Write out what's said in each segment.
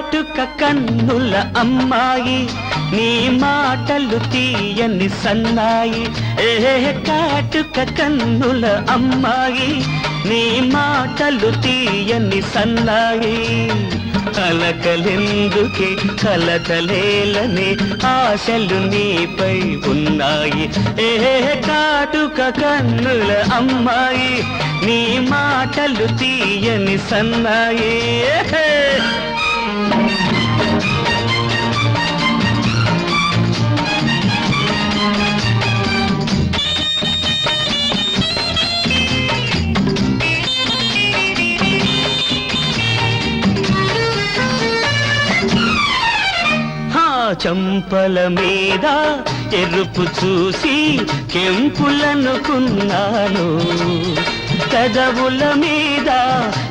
కాటుక కన్నుల అమ్మాయి నీ మాటలు తీయని సన్నాయి. ఏ కాటుక కన్నుల అమ్మాయి నీ మాటలు తీయని సన్నాయి. కలకలెందుకే కలకలేలని ఆశలు నీపై ఉన్నాయి. ఏ కాటుక కన్నుల అమ్మాయి నీ మాటలు తీయని సన్నాయి. హా! చంపల మీద ఎరుపు చూసి కెంపులనుకున్నాను. కదవుల మీద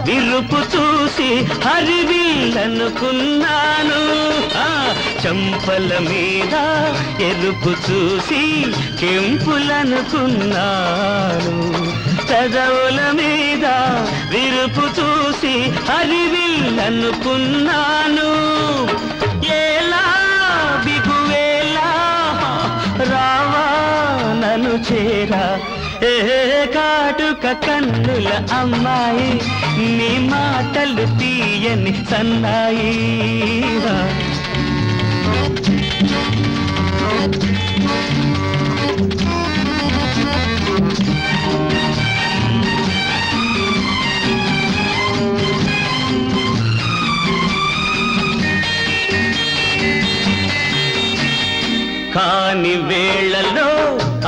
విరుపు చూసి హరివిల్లనుకున్నాను ఆ చంపల మీద ఎరుపు చూసి కెంపులనుకున్నాను. చదవుల మీద విరుపు చూసి హరివిల్లనుకున్నాను ఏలా బిగువేలా రావా నన్ను చేరా. ఏ ఒక కన్నుల అమ్మాయి నీ మాటలు తీయని సన్నాయి. కాని వేళలో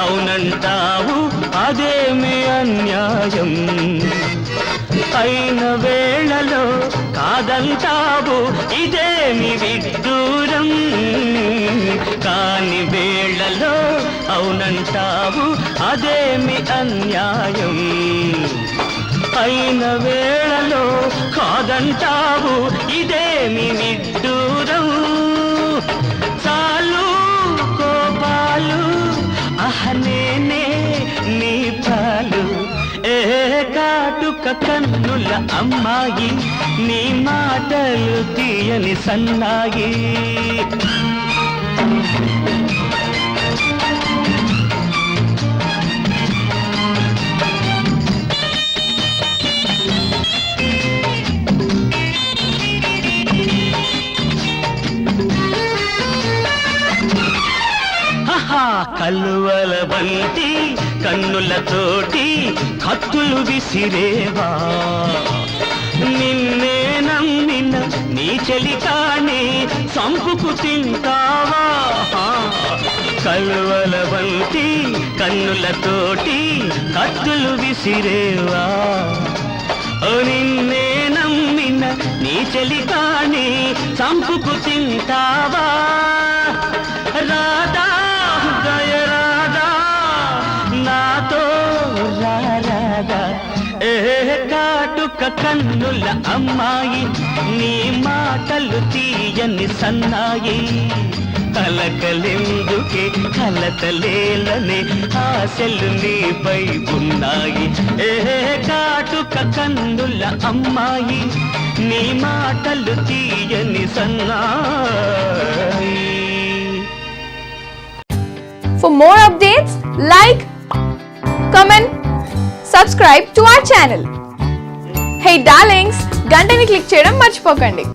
అవునంటా అదేమి అన్యాయం? అయిన వేళలో కాదంటావు ఇదేమి విదూరం కాని వేళలో అవునంటావు అదేమి అన్యాయం? అయిన వేళలో కాదంటావు ఇదేమి విడ్డూరం? కాటుక కన్నుల అమ్మాయి నీ మాటలు తీయని సన్నాయి. కలువల వంటి కన్నులతోటి కత్తులు విసిరేవా? నిన్నే నమ్మిన నీ చెలి సంపుకు తింటావా? కలువల వంటి కన్నులతోటి కత్తులు విసిరేవా? నిన్నే నమ్మిన నీ చెలి సంపుకు తింటావా? కాటుక కన్నుల అమ్మాయి నీ మాటలు తీయని సన్నాయి. కలకలెందుకే కలతలేలనే ఆశలు నీపై ఉన్నాయి. ఏ కాటుక కన్నుల అమ్మాయి నీ మాటలు తీయని సన్నాయి. For more updates, like, comment, subscribe to our channel. Hey darlings గంటని click చేయడం మర్చిపోకండి.